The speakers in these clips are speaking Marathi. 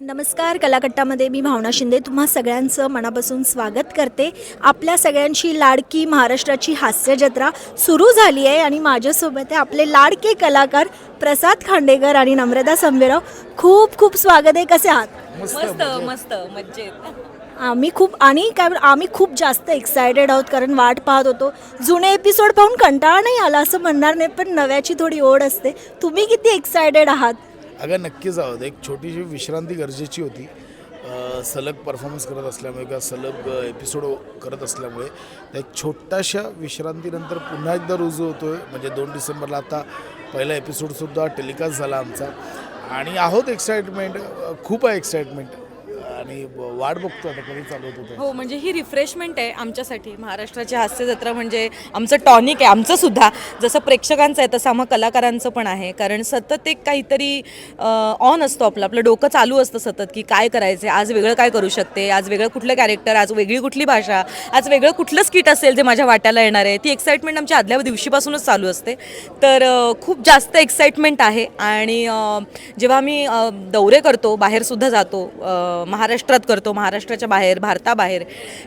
नमस्कार कलाकट्टामध्ये मी भावना शिंदे. तुम्हा सगळ्यांचं मनापासून स्वागत करते. आपल्या सगळ्यांची लाडकी महाराष्ट्राची हास्य जत्रा सुरू झाली आहे आणि माझ्यासोबत आहे आपले लाडके कलाकार प्रसाद खांडेकर आणि नम्रता संभेराव. खूप खूप स्वागत आहे. कसे आहात? मस्त मस्त मज्जेत आम्ही खूप आणि काय आम्ही खूप जास्त एक्सायटेड आहोत कारण वाट पाहत होतो. जुने एपिसोड पाहून कंटाळा नाही आला असं म्हणणार नाही पण नव्याची थोडी ओढ असते. तुम्ही किती एक्सायटेड आहात? अगं नक्कीच आहोत एक छोटीशी विश्रांती गरजेची होती. सलग परफॉर्मन्स करत असल्यामुळे किंवा सलग एपिसोड करत असल्यामुळे. त्या एक छोट्याशा विश्रांतीनंतर पुन्हा एकदा रुजू होतो आहे म्हणजे दोन डिसेंबरला आता पहिला एपिसोडसुद्धा टेलिकास्ट झाला आमचा. आणि आहोत एक्साइटमेंट खूप आहे एक्साइटमेंट आणि वाट बघतो आता कधी चालू होतं हो म्हणजे ही रिफ्रेशमेंट आहे आमच्यासाठी. महाराष्ट्राची हास्य जत्रा म्हणजे आमचं टॉनिक आहे आमचं सुद्धा. जसं प्रेक्षकांचं आहे तसं आम्हा कलाकारांचं पण आहे. कारण सतत एक काहीतरी ऑन असतो आपलं. आपलं डोकं चालू असतं सतत की काय करायचं आज वेगळं काय करू शकते? आज वेगळं कुठलं कॅरेक्टर आज वेगळी कुठली भाषा? आज वेगळं कुठलं स्किट असेल जे माझ्या वाट्याला येणार आहे? ती एक्साइटमेंट आमच्या आदल्या दिवशीपासूनच चालू असते. तर खूप जास्त एक्साइटमेंट आहे. आणि जेव्हा आम्ही दौरे करतो बाहेरसुद्धा जातो महाराष्ट्र महाराष्ट्रात करतो महाराष्ट्राच्या बाहेर भारताबाहेर.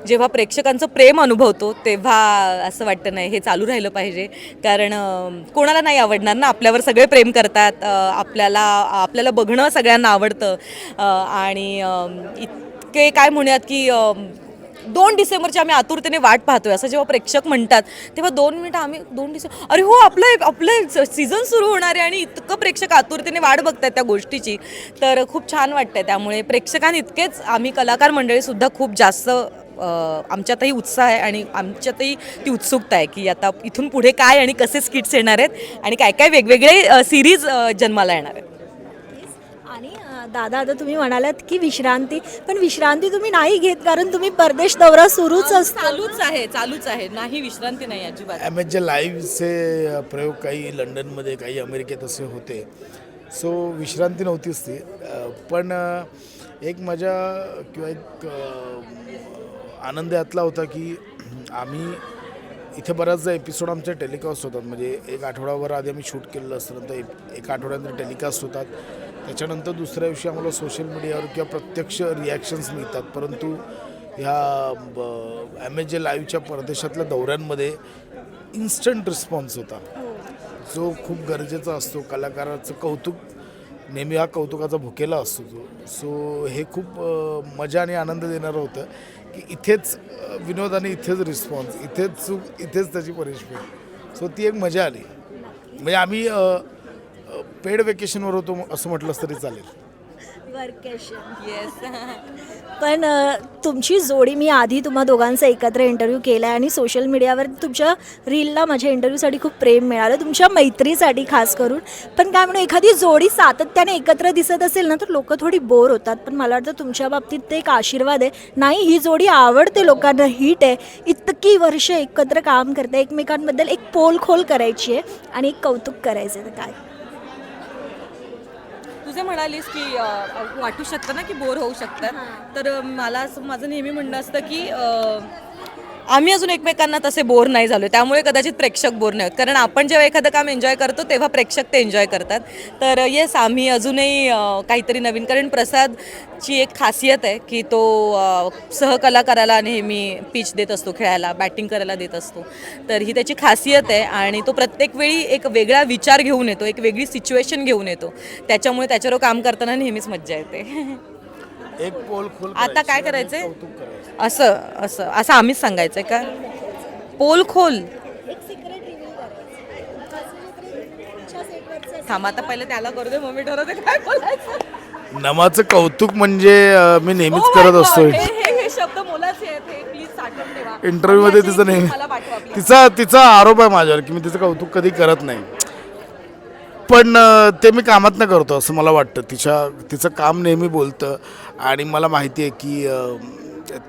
जेव्हा प्रेक्षकांचं प्रेम अनुभवतो तेव्हा असं वाटतं नाही हे चालू राहिलं पाहिजे. कारण कोणाला नाही आवडणार ना आपल्यावर सगळे प्रेम करतात आपल्याला आपल्याला बघणं सगळ्यांना आवडतं. आणि इतके काय म्हणूयात की दोन डिसेंबरची आम्ही आतुरतेने वाट पाहतोय असं जेव्हा प्रेक्षक म्हणतात तेव्हा दोन मिनिटं आम्ही दोन डिसेंबर अरे हो आपलं आपलं सीझन सुरू होणार आहे आणि इतकं प्रेक्षक आतुरतेने वाट बघतात त्या गोष्टीची. तर खूप छान वाटतंय त्यामुळे प्रेक्षकांनी इतकेच आम्ही कलाकार मंडळीसुद्धा खूप जास्त आमच्यातही उत्साह आहे आणि आमच्यातही ती उत्सुकता आहे की आता इथून पुढे काय आणि कसे स्किट्स येणार आहेत आणि काय काय वेगवेगळे सिरीज जन्माला येणार आहेत. दादा आता तुम्ही म्हणालात की विश्रांती पण विश्रांती तुम्ही नाही घेत कारण तुम्ही परदेश दौरा सुरूच असतो. चालूच आहे चालूच आहे. नाही विश्रांती नाही अजिबात. एम एच जे लाईव्हचे प्रयोग काही लंडनमध्ये काही अमेरिकेत असे होते. सो विश्रांती नव्हतीच ती. अ, पण अ, एक मजा किंवा एक अ, आनंद यातला होता की आम्ही इथे बऱ्याचदा एपिसोड आमचे टेलिकास्ट होतात. म्हणजे एक आठवडाभर आधी आम्ही शूट केलेलं असतं नंतर एक एक आठवड्यानंतर टेलिकास्ट होतात. त्याच्यानंतर दुसऱ्या दिवशी आम्हाला सोशल मीडियावर किंवा प्रत्यक्ष रिॲक्शन्स मिळतात. परंतु ह्या एम एच जे लाईव्हच्या परदेशातल्या दौऱ्यांमध्ये इन्स्टंट रिस्पॉन्स होता. जो खूप गरजेचा असतो. कलाकाराचं कौतुक नेहमी हा कौतुकाचा भुकेला असतो तो. सो हे खूप मजा आणि आनंद देणारं होतं की इथेच विनोद आणि इथेच रिस्पॉन्स इथेच चूक इथेच त्याची पनिशमेंट सो ती एक मजा आली. म्हणजे आम्ही पेड वेकेशनवर होतो असं म्हटलंच तरी चालेल. येस पण अ, तुमची जोडी मी आधी तुम्हा दोघांचा एकत्र इंटरव्ह्यू केला आहे आणि सोशल मीडियावर तुमच्या रीलला माझ्या इंटरव्ह्यूसाठी खूप प्रेम मिळालं तुमच्या मैत्रीसाठी खास करून. पण काय म्हणू एखादी जोडी सातत्याने एकत्र दिसत असेल ना तर लोक थोडी बोर होतात. पण मला वाटतं तुमच्या बाबतीत ते एक आशीर्वाद आहे. नाही ही जोडी आवडते लोकांना हिट आहे. इतकी वर्ष एकत्र काम करते एकमेकांबद्दल एक पोलखोल करायची आहे आणि एक कौतुक करायचं आहे. तर काय? तुझे म्हणालीस की वाटू शकतं ना की बोर होऊ शकतात तर मला असं माझं नेहमी म्हणणं असतं की आम्ही अजून एकमेकांना तसे बोर नाही झालो त्यामुळे कदाचित प्रेक्षक बोर नाही होत. कारण आपण जेव्हा एखादं काम एन्जॉय करतो तेव्हा प्रेक्षक ते एन्जॉय करतात. तर येस आम्ही अजूनही काहीतरी नवीन कारण प्रसादची एक खासियत आहे की तो सहकलाकाराला नेहमी पिच देत असतो खेळायला बॅटिंग करायला देत असतो. तर ही त्याची खासियत आहे आणि तो प्रत्येक वेळी एक वेगळा विचार घेऊन येतो एक वेगळी सिच्युएशन घेऊन येतो. त्याच्यामुळे त्याच्यावर काम करताना नेहमीच मज्जा येते. एक पोल खोल आता काय करायचंय? असं असं असं आम्हीच सांगायचंय का? पोल खोल. थांब आता पहिले त्याला करू दे मग मी ठरवते काय बोलायचं. नमाचं कौतुक म्हणजे अ, मी नेहमीच Oh करत God, असतो हे हे- हे शब्द मोलाचे आहेत हे प्लीज साठवून ठेवा. इंटरव्ह्यू मध्ये तिचं नेहमी. तिचा तिचा आरोप आहे माझ्यावर की मी तिचं कौतुक कधी करत नाही. पण अ, ते मी कामात न करतो असं मला वाटतं. तिच्या तिचं काम नेहमी बोलतं. आणि मला माहिती आहे की अ,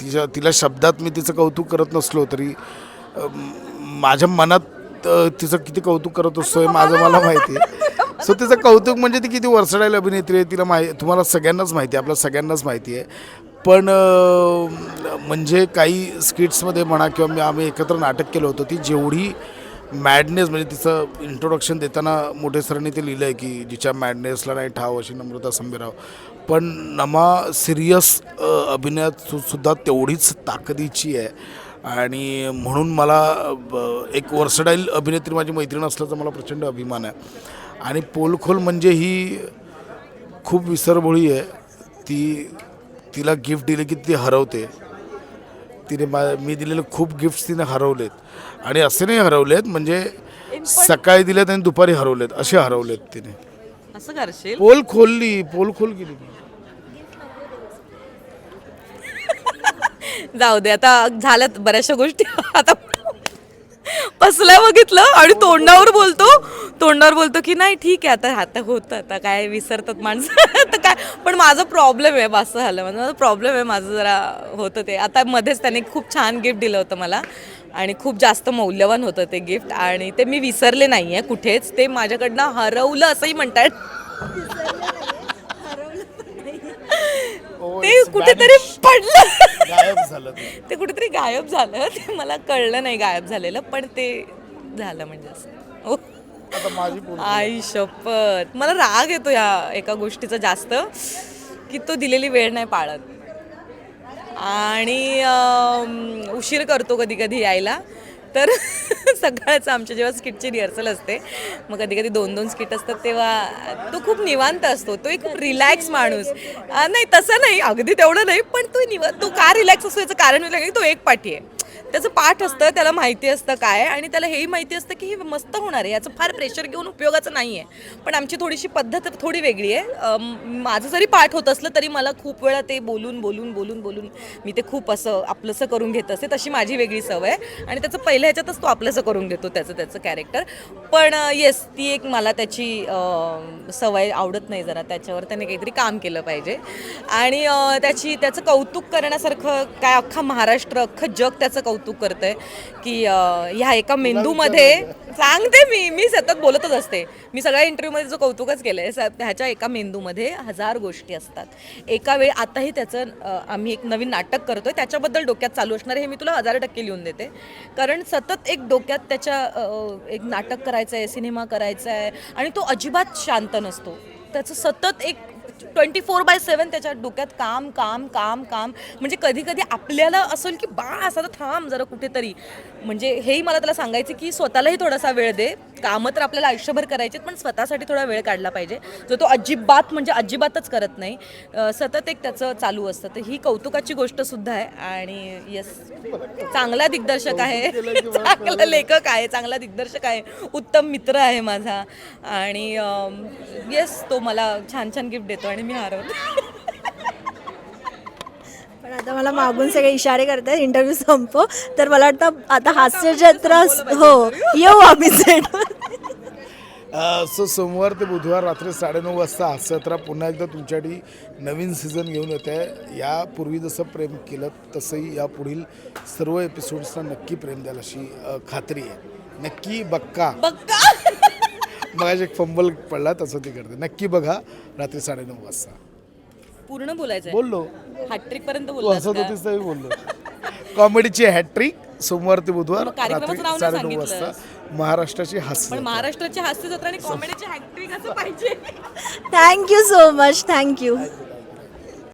तिच्या तिला शब्दात मी तिचं कौतुक करत नसलो तरी माझ्या मनात तिचं किती कौतुक करत असतो हे माझं मला माहिती आहे. सो तिचं कौतुक म्हणजे ती किती वर्सडाईल अभिनेत्री आहे तिला माहि तुम्हाला सगळ्यांनाच माहिती आहे आपल्या सगळ्यांनाच माहिती आहे. पण म्हणजे काही स्किट्समध्ये म्हणा किंवा मी आम्ही एकत्र नाटक केलं होतं ती जेवढी मॅडनेस म्हणजे तिचं इंट्रोडक्शन देताना मोठे सरांनी ते लिहिलं आहे की जिच्या मॅडनेसला नाही ठाव अशी नम्रता संभेराव. पण नमा सिरियस अभिनयात सुद्धा तेवढीच ताकदीची आहे. आणि म्हणून मला ब- एक वर्सडाईल अभिनेत्री माझी मैत्रीण असल्याचा मला प्रचंड अभिमान आहे. आणि पोलखोल म्हणजे ही खूप विसरभोळी आहे. ती तिला गिफ्ट दिले की ती हरवते. तिने मा मी दिलेले खूप गिफ्ट्स तिने हरवलेत. आणि असे नाही हरवलेत म्हणजे सकाळी दिलेत आणि दुपारी हरवलेत असे हरवलेत तिने. असं करशील? पोल खोलली पोल खोल गेली. जाऊ दे आता झाल्यात बऱ्याचशा गोष्टी. आता पसल्या बघितलं आणि तोंडावर बोलतो. तोंडावर बोलतो की नाही ठीक आहे आता आता होतं आता काय विसरतात माणसं. आता काय? पण माझा प्रॉब्लेम आहे बस असं झालं माझा प्रॉब्लेम आहे माझं जरा होतं ते. आता मध्येच त्याने खूप छान गिफ्ट दिलं होतं मला. आणि खूप जास्त मौल्यवान होतं ते गिफ्ट आणि ते मी विसरले नाही आहे कुठेच. ते माझ्याकडनं हरवलं असंही म्हणतात. ते कुठेतरी पडलं. गायब झालं ते. ते कुठेतरी गायब झालं. ते मला कळलं नाही गायब झालेलं पण ते झालं म्हणजे असं. हो. आता माझी पोल आई शपथ. मला राग येतो या एका गोष्टीचा जास्त की तो दिलेली वेळ नाही पाळत. आणि अम, उशीर करतो कधी कधी यायला. तर सकाळचं आमच्या जेव्हा स्किटची रिहर्सल असते मग कधी कधी दोन दोन स्किट असतात तेव्हा तो खूप निवांत असतो. तो एक रिलॅक्स माणूस. नाही तसं नाही अगदी तेवढं नाही पण तो निवा तो का रिलॅक्स असतो याचं कारण मी की तो एक पाठी आहे. त्याचं पाठ असतं त्याला माहिती असतं काय आणि त्याला हेही माहिती असतं की हे मस्त होणार आहे. याचं फार प्रेशर घेऊन उपयोगाचं नाही आहे पण आमची थोडीशी पद्धत थोडी वेगळी आहे. माझं जरी पाठ होत असलं तरी मला खूप वेळा ते बोलून बोलून बोलून बोलून मी ते खूप असं आपलंसं करून घेत असते. तशी माझी वेगळी सवय आहे. आणि त्याचं पहिल्या ह्याच्यातच तो आपलंसं करून घेतो त्याचं त्याचं कॅरेक्टर पण येस ती एक मला त्याची सवय आवडत नाही जरा. त्याच्यावर त्याने काहीतरी काम केलं पाहिजे. आणि त्याची त्याचं कौतुक करण्यासारखं काय अख्खा महाराष्ट्र अख्खं जग त्याचं कौतुक करतंय की ह्या एका मेंदूमध्ये सांगते मी मी सतत बोलतच असते. मी सगळ्या इंटरव्ह्यूमध्ये जो कौतुकच केलं आहे ह्याच्या एका मेंदूमध्ये हजार गोष्टी असतात. एका वेळी आताही त्याचं आम्ही एक नवीन नाटक करतोय त्याच्याबद्दल डोक्यात चालू असणार हे मी तुला हजार टक्के लिहून देते. कारण सतत एक डोक्यात त्याच्या एक नाटक करायचं आहे सिनेमा करायचा आहे आणि तो अजिबात शांत नसतो. त्याचं सतत एक ट्वेंटी फोर बाय सेवन त्याच्या डोक्यात काम काम काम काम. म्हणजे कधी कधी आपल्याला असेल की बा असं तर थांब जरा कुठेतरी. म्हणजे हेही मला त्याला सांगायचं की स्वतःलाही थोडासा वेळ दे. कामं तर आपल्याला आयुष्यभर करायचे पण स्वतःसाठी थोडा वेळ काढला पाहिजे. जो तो अजिबात म्हणजे अजिबातच करत नाही. अं, सतत एक त्याचं चालू असतं. तर ही कौतुकाची गोष्ट सुद्धा आहे. आणि येस चांगला दिग्दर्शक आहे. चांगला लेखक आहे. चांगला दिग्दर्शक आहे. उत्तम मित्र आहे माझा. आणि येस तो मला छान छान गिफ्ट देतो आणि मी हरवतो. पण आता मला मागून सगळे इशारे करतात इंटरव्ह्यू संपव. तर मला वाटतं आता हास्य जत्रा हो येऊ आम्ही सो सोमवार ते बुधवार रात्री साडेनऊ वाजता हास्ययात्रा पुन्हा एकदा तुमच्यासाठी नवीन सीझन घेऊन येत. आहे यापूर्वी जसं प्रेम केलं तसंही यापुढील सर्व एपिसोड्सना नक्की प्रेम द्याल अशी खात्री आहे. नक्की बक्का बघा. मग एक फंबल पडला तसं ती करते. नक्की बघा रात्री साडेनऊ वाजता. पूर्ण बोलायचं बोललो. हॅट्रिक पर्यंत तू बोललास हसत का? होतीस तरी बोललो. कॉमेडीची हॅट्रिक सोमवार ते बुधवार मग कार्यक्रमाचं नाव रात्री नाही साडेनऊ वाजता महाराष्ट्राची हास्य पण महाराष्ट्राची हास्य जत्रा आणि कॉमेडीची हॅट्रिक असं पाहिजे. Thank you so much thank you